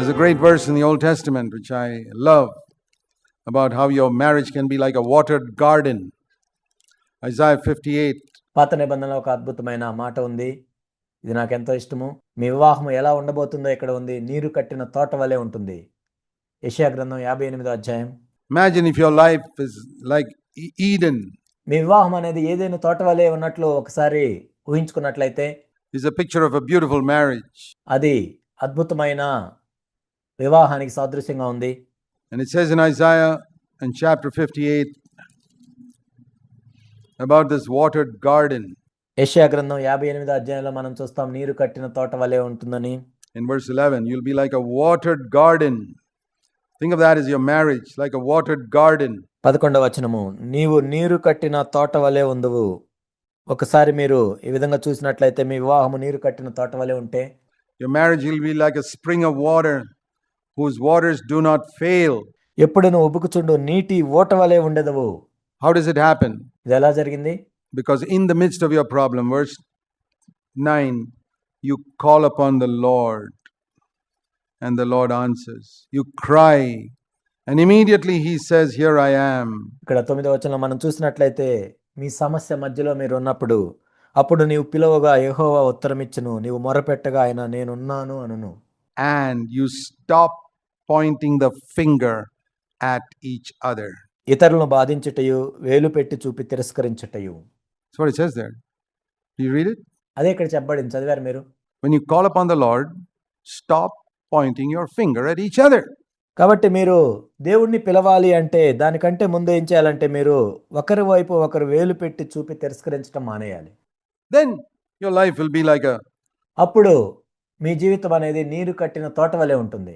There's a great verse in the Old Testament which I love about how your marriage can be like a watered garden. Isaiah 58, పాత నిబంధనలో ఒక అద్భుతమైన మాట ఉంది ఇది నాకు ఎంతో ఇష్టము మీ వివాహం ఎలా ఉండబోతుందో ఇక్కడ ఉంది నీరు కట్టిన తోట వలె ఉంటుంది యెషయా గ్రంథం యాభై ఎనిమిదో అధ్యాయం Imagine if your life is like E- Eden, మీ వివాహం అనేది ఏదైనా తోట వలె ఉన్నట్లు ఒకసారి ఊహించుకున్నట్లయితే is a picture of a beautiful marriage. అది అద్భుతమైన వివాహానికి సాదృశ్యంగా ఉంది And it says in Isaiah in chapter 58 about this watered garden. యెషయా గ్రంథం యాభై ఎనిమిదో అధ్యాయంలో మనం చూస్తాం నీరు కట్టిన తోట వలె ఉంటుందని In verse 11, you'll be like a watered garden. Think of that as your marriage, like a watered garden. పదకొండవ వచనము నీవు నీరు కట్టిన తోట వలె ఉందువు ఒకసారి మీరు ఈ విధంగా చూసినట్లయితే మీ వివాహము నీరు కట్టిన తోట వలె ఉంటే Your marriage will be like a spring of water whose waters do not fail. ఎప్పుడు నువ్వు ఉబుకుచుండు నీటి ఓట వలె ఉండదవు How does it happen? ఇది ఎలా జరిగింది Because in the midst of your problem, verse 9, you call upon the Lord and the Lord answers. You cry, and immediately He says, Here I am. ఇక్కడ తొమ్మిదవ వచనంలో మనం చూసినట్లయితే మీ సమస్య మధ్యలో మీరు ఉన్నప్పుడు అప్పుడు నీవు పిలువగా యెహోవా ఉత్తరమిచ్చును నీవు మొరపెట్టగా ఆయన నేనున్నాను అనును And you stop pointing the finger at each other. ఇతరులను బాధించుటయు వేలు పెట్టి చూపి తిరస్కరించుటయు That's what it says there. Do you read it? అదే ఇక్కడ చెప్పబడింది చదివారు మీరు When you call upon the Lord, stop pointing your finger at each other. కాబట్టి మీరు దేవుణ్ణి పిలవాలి అంటే దానికంటే ముందు ఏం చేయాలంటే మీరు ఒకరి వైపు ఒకరు వేలు పెట్టి చూపి తిరస్కరించడం మానేయాలి Then your life will be like a అప్పుడు మీ జీవితం అనేది నీరు కట్టిన తోట వలె ఉంటుంది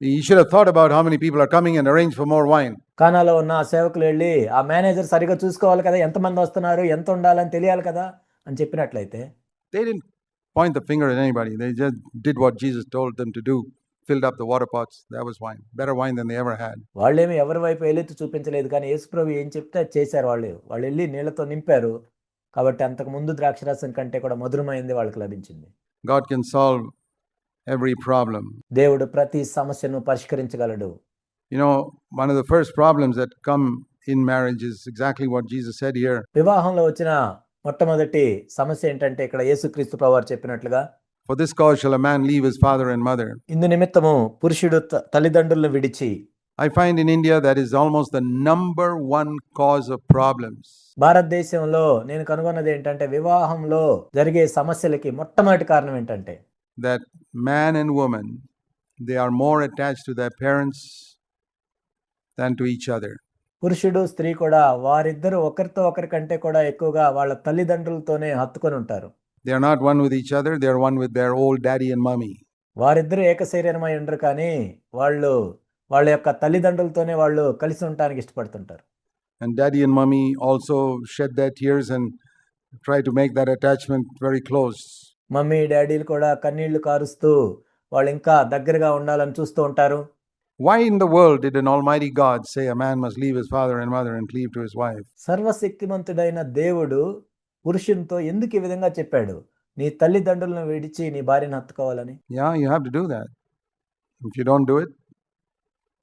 he should have thought about how many people are coming and arranged for more wine. కానాలో ఉన్న ఆ సేవకులు వెళ్ళి ఆ మేనేజర్ సరిగా చూసుకోవాలి కదా ఎంతమంది వస్తున్నారు ఎంత ఉండాలని తెలియాలి కదా అని చెప్పినట్లయితే They didn't point the finger at anybody. They just did what Jesus told them to do, filled up the water pots. That was wine, better wine than they ever had. వాళ్ళేమి ఎవరి వైపు వేలెత్తి చూపించలేదు కానీ యేసుప్రభు ఏం చెప్తే అది చేశారు వాళ్ళు వాళ్ళు వెళ్ళి నీళ్ళతో నింపారు కాబట్టి అంతకు ముందు ద్రాక్షరసం కంటే కూడా మధురమైంది వాళ్ళకి లభించింది God can solve every problem. దేవుడు ప్రతి సమస్యను పరిష్కరించగలడు You know, one of the first problems that come in marriage is exactly what Jesus said here. వివాహంలో వచ్చిన మొట్టమొదటి సమస్య ఏంటంటే ఇక్కడ యేసుక్రీస్తు ప్రభువారు చెప్పినట్లుగా For this cause shall a man leave his father and mother. ఇందు నిమిత్తము పురుషుడు తల్లిదండ్రులను విడిచి I find in India that is almost the number one cause of problems. భారతదేశంలో నేను కనుగొన్నది ఏంటంటే వివాహంలో జరిగే సమస్యలకి మొట్టమొదటి కారణం ఏంటంటే That man and woman, they are more attached to their parents than to each other. పురుషుడు స్త్రీ కూడా వారిద్దరు ఒకరితో ఒకరి కంటే కూడా ఎక్కువగా వాళ్ళ తల్లిదండ్రులతోనే హత్తుకొని ఉంటారు They are not one with each other, they are one with their old daddy and mummy. వారిద్దరు ఏకశరీరమై ఉండరు కానీ వాళ్ళు వాళ్ళ యొక్క తల్లిదండ్రులతోనే వాళ్ళు కలిసి ఉండటానికి ఇష్టపడుతుంటారు And daddy and mummy also shed their tears and try to make that attachment very close. Mummy డాడీలు కూడా కన్నీళ్లు కారుస్తూ వాళ్ళు ఇంకా దగ్గరగా ఉండాలని చూస్తూ ఉంటారు Why in the world did an almighty God say a man must leave his father and mother and cleave to his wife? సర్వశక్తిమంతుడైన దేవుడు పురుషునితో ఎందుకు ఈ విధంగా చెప్పాడు నీ తల్లిదండ్రులను విడిచి నీ భార్యను హత్తుకోవాలని Yeah, you have to do that. If you don't do it,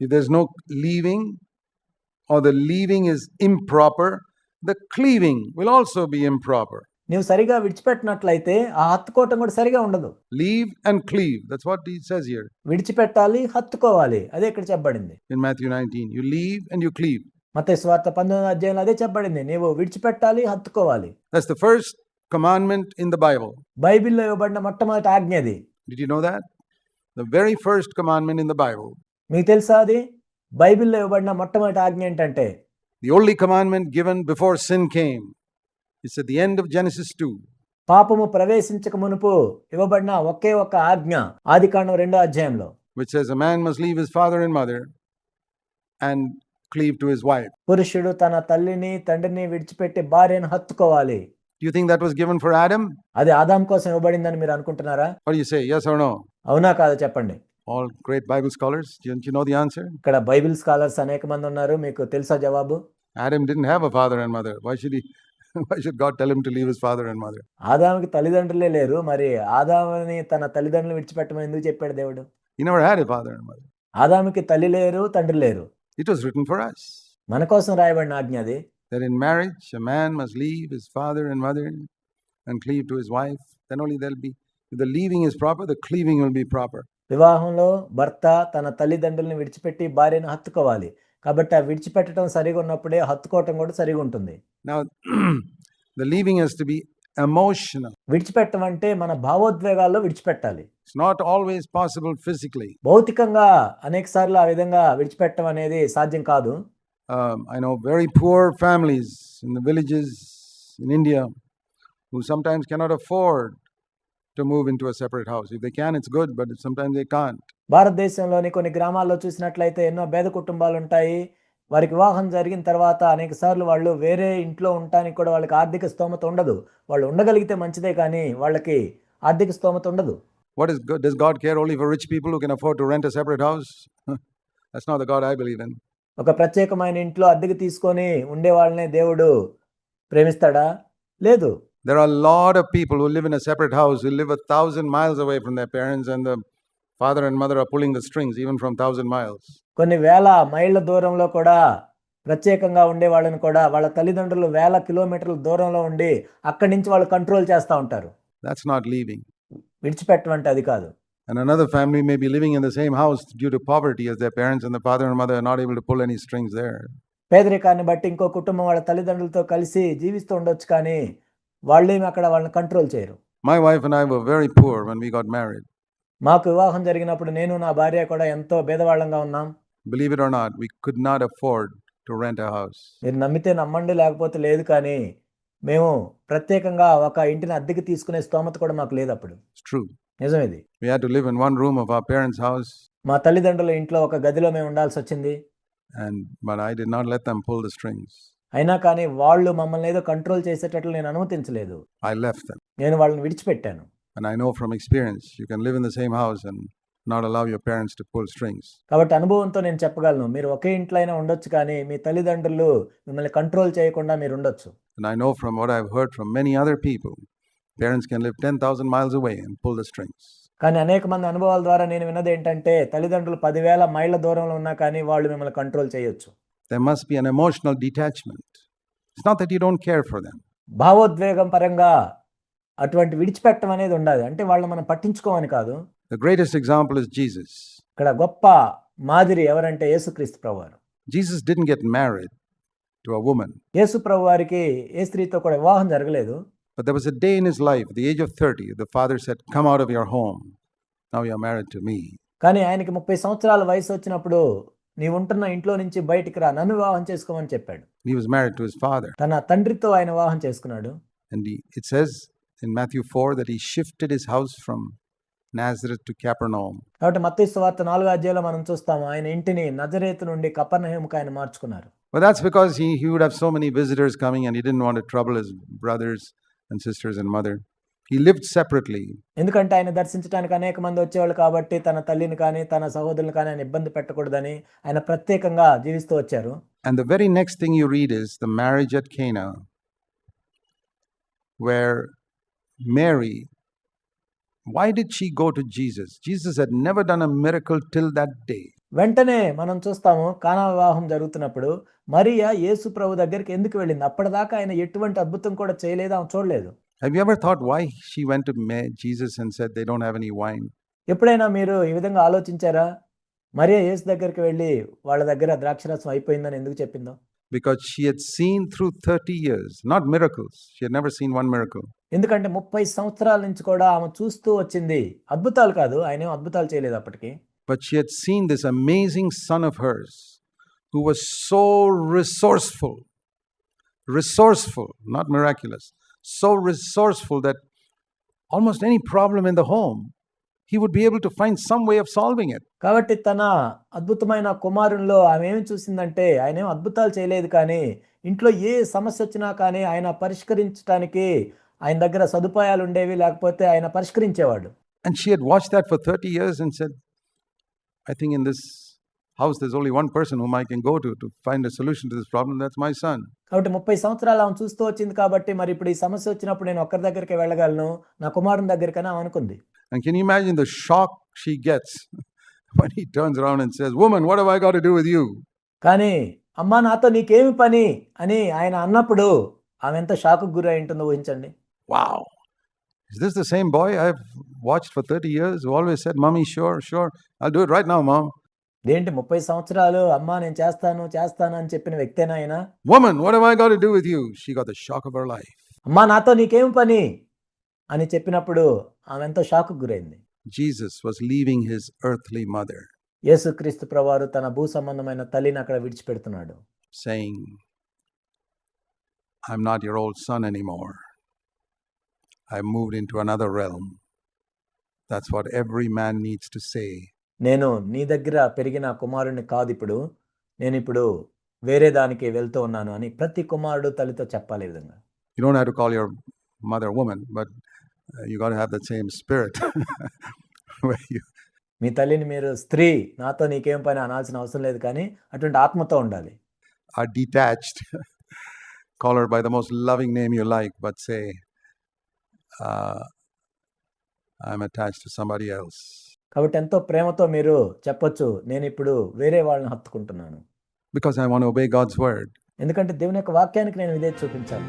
if there's no leaving or the leaving is improper, the cleaving will also be improper. నీవు సరిగా విడిచిపెట్టినట్లయితే ఆ హత్తుకోవటం కూడా సరిగా ఉండదు. Leave and cleave that's what he says here విడిచిపెట్టాలి హత్తుకోవాలి. అదే ఇక్కడ చెప్పబడింది. In Matthew 19 you leave and you cleave మత్తయి సువార్త 19వ అధ్యాయంలో అదే చెప్పబడింది. నీవు విడిచిపెట్టాలి హత్తుకోవాలి. That's the first commandment in the Bible బైబిల్లో ఇవ్వబడిన మొట్టమొదటి ఆజ్ఞ అది. Did know that the very first commandment in the Bible మీకు తెలుసా అది? బైబిల్లో ఇవ్వబడిన మొట్టమొదటి ఆజ్ఞ ఏంటంటే only commandment given before sin came it's at the end of Genesis 2. పాపము ప్రవేశించక మునుపు ఇవ్వబడిన ఒకే ఒక ఆజ్ఞ ఆదికాండం రెండో అధ్యాయంలో which says a man must leave his father and mother and cleave to his wife. పురుషుడు తన తల్లిని తండ్రిని విడిచిపెట్టి భార్యను హత్తుకోవాలి Do you think that was given for Adam? అది ఆదాం కోసం ఇవ్వబడిందని మీరు అనుకుంటున్నారా What do you say? Yes or no? అవునా కాదు చెప్పండి All great Bible scholars, don't you know the answer? ఇక్కడ బైబిల్ స్కాలర్స్ అనేక మంది ఉన్నారు మీకు తెలుసా జవాబు Adam didn't have a father and mother. Why should he? Why should God tell him to leave his father and mother? ఆదాముకి తల్లిదండ్రులే లేరు మరి ఆదాముని తన తల్లిదండ్రులు విడిచిపెట్టమని ఎందుకు చెప్పాడు దేవుడు He never had a father and mother. ఆదాముకి తల్లి లేరు తండ్రి లేరు It was written for us మన కోసం రాయబడిన ఆజ్ఞ అది that in marriage a man must leave his father and mother and cleave to his wife. Then only there'll be, if the leaving is proper, the cleaving will be proper. వివాహంలో భర్త తన తల్లిదండ్రులను విడిచిపెట్టి భార్యను హత్తుకోవాలి కాబట్టి ఆ విడిచిపెట్టడం సరిగా ఉన్నప్పుడే హత్తుకోవటం కూడా సరిగా ఉంటుంది. విడిచిపెట్టడం అంటే మన భావోద్వేగాల్లో విడిచిపెట్టాలి. నాట్ ఆల్వేస్ పాసిబుల్ ఫిజికలీ భౌతికంగా అనేక సార్లు ఆ విధంగా విడిచిపెట్టడం అనేది సాధ్యం కాదు. I know very poor families in the villages in India who sometimes cannot afford to move into separate house if they can it's good but sometimes they can't భారతదేశంలోని కొన్ని గ్రామాల్లో చూసినట్లయితే ఎన్నో భేద కుటుంబాలు ఉంటాయి. వారికి వివాహం జరిగిన తర్వాత అనేక సార్లు వాళ్ళు వేరే ఇంట్లో ఉండటానికి కూడా వాళ్ళకి ఆర్థిక స్తోమత ఉండదు. వాళ్ళు ఉండగలిగితే మంచిదే కానీ వాళ్ళకి ఆర్థిక స్తోమత ఉండదు. What is does God care only for rich people who can afford to rent a separate house that's not the God I believe in ఒక ప్రత్యేకమైన ఇంట్లో అద్దెకి తీసుకొని ఉండే ఉండేవాళ్ళనే దేవుడు ప్రేమిస్తాడా? లేదు. There are a lot of people who live in a separate house who live a thousand miles away from their parents, and the father and mother are pulling the strings even from thousand miles. కొన్ని వేల మైళ్ళ దూరంలో కూడా ప్రత్యేకంగా ఉండే వాళ్ళని కూడా వాళ్ళ తల్లిదండ్రులు వేల కిలోమీటర్ల దూరంలో ఉండి అక్కడి నుంచి వాళ్ళు కంట్రోల్ చేస్తూ ఉంటారు That's not leaving. విడిచిపెట్టడం అంటే అది కాదు And another family may be living in the same house due to poverty as their parents and the father and mother are not able to pull any strings there. పేదరికాన్ని బట్టి ఇంకో కుటుంబం వాళ్ళ తల్లిదండ్రులతో కలిసి జీవిస్తూ ఉండొచ్చు కానీ వాళ్ళేమి అక్కడ వాళ్ళని కంట్రోల్ చేయరు My wife and I were very poor when we got married. మాకు వివాహం జరిగినప్పుడు నేను నా భార్య కూడా ఎంతో భేదవాళ్ళంగా ఉన్నాం Believe it or not, we could not afford to rent a house. మీరు నమ్మితే నమ్మండి లేకపోతే లేదు కానీ మేము ప్రత్యేకంగా ఒక ఇంటిని అద్దెకి తీసుకునే స్తోమత కూడా మాకు లేదు అప్పుడు true. నిజం ఇది We had to live in one room of our parents' house, మా తల్లిదండ్రుల ఇంట్లో ఒక గదిలో మేము ఉండాల్సి వచ్చింది and but I did not let them pull the strings. అయినా కానీ వాళ్ళు మమ్మల్ని ఏదో కంట్రోల్ చేసేటట్లు నేను అనుమతించలేదు I left them. నేను వాళ్ళని విడిచిపెట్టాను And I know from experience, you can live in the same house and not allow your parents to pull strings. కాబట్టి అనుభవంతో నేను చెప్పగలను మీరు ఒకే ఇంట్లో అయినా ఉండొచ్చు కానీ మీ తల్లిదండ్రులు మిమ్మల్ని కంట్రోల్ చేయకుండా మీరు ఉండొచ్చు And I know from what I've heard from many other people, parents can live 10,000 miles away and pull the strings. కానీ అనేక మంది అనుభవాల ద్వారా నేను విన్నది ఏంటంటే తల్లిదండ్రులు పదివేల మైళ్ళ దూరంలో ఉన్నా కానీ వాళ్ళు మిమ్మల్ని కంట్రోల్ చేయొచ్చు There must be an emotional detachment. It's not that you don't care for them. భావోద్వేగం పరంగా అటువంటి విడిచిపెట్టడం అనేది ఉండాలి అంటే వాళ్ళని మనం పట్టించుకోమని కాదు The greatest example is Jesus. ఇక్కడ గొప్ప మాదిరి ఎవరంటే యేసుక్రీస్తు ప్రభువారు Jesus didn't get married to a woman, యేసు ప్రభు వారికి ఏ స్త్రీతో కూడా వివాహం జరగలేదు but there was a day in his life, at the age of 30, the father said, Come out of your home. Now you're married to me. కానీ ఆయనకి ముప్పై సంవత్సరాల వయసు వచ్చినప్పుడు నీవు ఉంటున్న ఇంట్లో నుంచి బయటికి రా నన్ను వివాహం చేసుకోమని చెప్పాడు He was married to his father. తన తండ్రితో ఆయన వివాహం చేసుకున్నాడు And he, it says in Matthew 4 that he shifted his house from Nazareth to Capernaum. కాబట్టి మత్తయి సువార్త నాలుగో అధ్యాయంలో మనం చూస్తాము ఆయన ఇంటిని నజరేతు నుండి కపర్నహేముకు ఆయన మార్చుకున్నారు But that's because he, he would have so many visitors coming and he didn't want to trouble his brothers and sisters and mother. He lived separately. ఎందుకంటే ఆయన దర్శించడానికి అనేక మంది వచ్చేవాళ్ళు కాబట్టి తన తల్లిని కానీ తన సహోదరుని కానీ ఆయన ఇబ్బంది పెట్టకూడదని ఆయన ప్రత్యేకంగా జీవిస్తూ వచ్చారు And the very next thing you read is the marriage at Cana, where Mary, why did she go to Jesus? Jesus had never done a miracle till that day. వెంటనే మనం చూస్తాము కానా వివాహం జరుగుతున్నప్పుడు మరియా యేసు ప్రభు దగ్గరికి ఎందుకు వెళ్ళింది అప్పటిదాకా ఆయన ఎటువంటి అద్భుతం కూడా చేయలేదు ఆమె చూడలేదు Have you ever thought why she went to Ma- Jesus and said they don't have any wine? ఎప్పుడైనా మీరు ఈ విధంగా ఆలోచించారా మరియా యేసు దగ్గరికి వెళ్ళి వాళ్ళ దగ్గర ద్రాక్షరసం అయిపోయిందని ఎందుకు చెప్పిందో Because she had seen through 30 years, not miracles. She had never seen one miracle. ఎందుకంటే ముప్పై సంవత్సరాల నుంచి కూడా ఆమె చూస్తూ వచ్చింది అద్భుతాలు కాదు ఆయన అద్భుతాలు చేయలేదు అప్పటికి But she had seen this amazing son of hers who was so resourceful, resourceful, not miraculous, so resourceful that almost any problem in the home, he would be able to find some way of solving it. కాబట్టి తన అద్భుతమైన కుమారునిలో ఆమె ఏమి చూసిందంటే ఆయన ఏం అద్భుతాలు చేయలేదు కానీ ఇంట్లో ఏ సమస్య వచ్చినా కానీ ఆయన పరిష్కరించడానికి ఆయన దగ్గర సదుపాయాలు ఉండేవి లేకపోతే ఆయన పరిష్కరించేవాడు And she had watched that for 30 years and said, I think in this house there's only one person whom I can go to to find a solution to this problem. That's my son. కాబట్టి ముప్పై సంవత్సరాలు ఆమె చూస్తూ వచ్చింది కాబట్టి మరి ఇప్పుడు ఈ సమస్య వచ్చినప్పుడు నేను ఒక్కరి దగ్గరికి వెళ్ళగలను నా కుమారుని దగ్గరికని ఆమె అనుకుంది And can you imagine the shock she gets when he turns around and says, Woman, what have I got to do with you? కానీ అమ్మా నాతో నీకేమి పని అని ఆయన అన్నప్పుడు ఆమె ఎంత షాకు గురై ఉంటుందో ఊహించండి Wow. Is this the same boy I've watched for 30 years who always said, Mommy, sure, sure, I'll do it right now, Mom? ఏంటి ముప్పై సంవత్సరాలు అమ్మా నేను చేస్తాను చేస్తాను అని చెప్పిన వ్యక్తేనా ఆయన Woman, what have I got to do with you? She got the shock of her life. అమ్మా నాతో నీకేం పని అని చెప్పినప్పుడు ఆమె ఎంతో షాకు గురైంది Jesus was leaving his earthly mother, యేసుక్రీస్తు ప్రవారు తన భూ సంబంధమైన తల్లిని అక్కడ విడిచిపెడుతున్నాడు saying, I'm not your old son anymore. I've moved into another realm. That's what every man needs to say. నేను నీ దగ్గర పెరిగిన కుమారుడిని కాదు ఇప్పుడు. నేను ఇప్పుడు వేరే దానికి వెళ్తూ ఉన్నాను అని ప్రతి కుమారుడు తల్లితో చెప్పాలి విధంగా. You don't have call your mother woman but you got have the same spirit మీ తల్లిని మీరు స్త్రీ నాతో నీకేం పని అనాల్సిన అవసరం లేదు కానీ అటువంటి ఆత్మతో ఉండాలి. ఆ detached caller by the most loving name you like but say I'm attached to somebody else కాబట్టి ఎంతో ప్రేమతో మీరు చెప్పొచ్చు నేను ఇప్పుడు వేరే వాళ్ళని హత్తుకుంటున్నాను I want to obey God's word. ఎందుకంటే దేవుని యొక్క వాక్యానికి నేను ఇదే చూపించాలి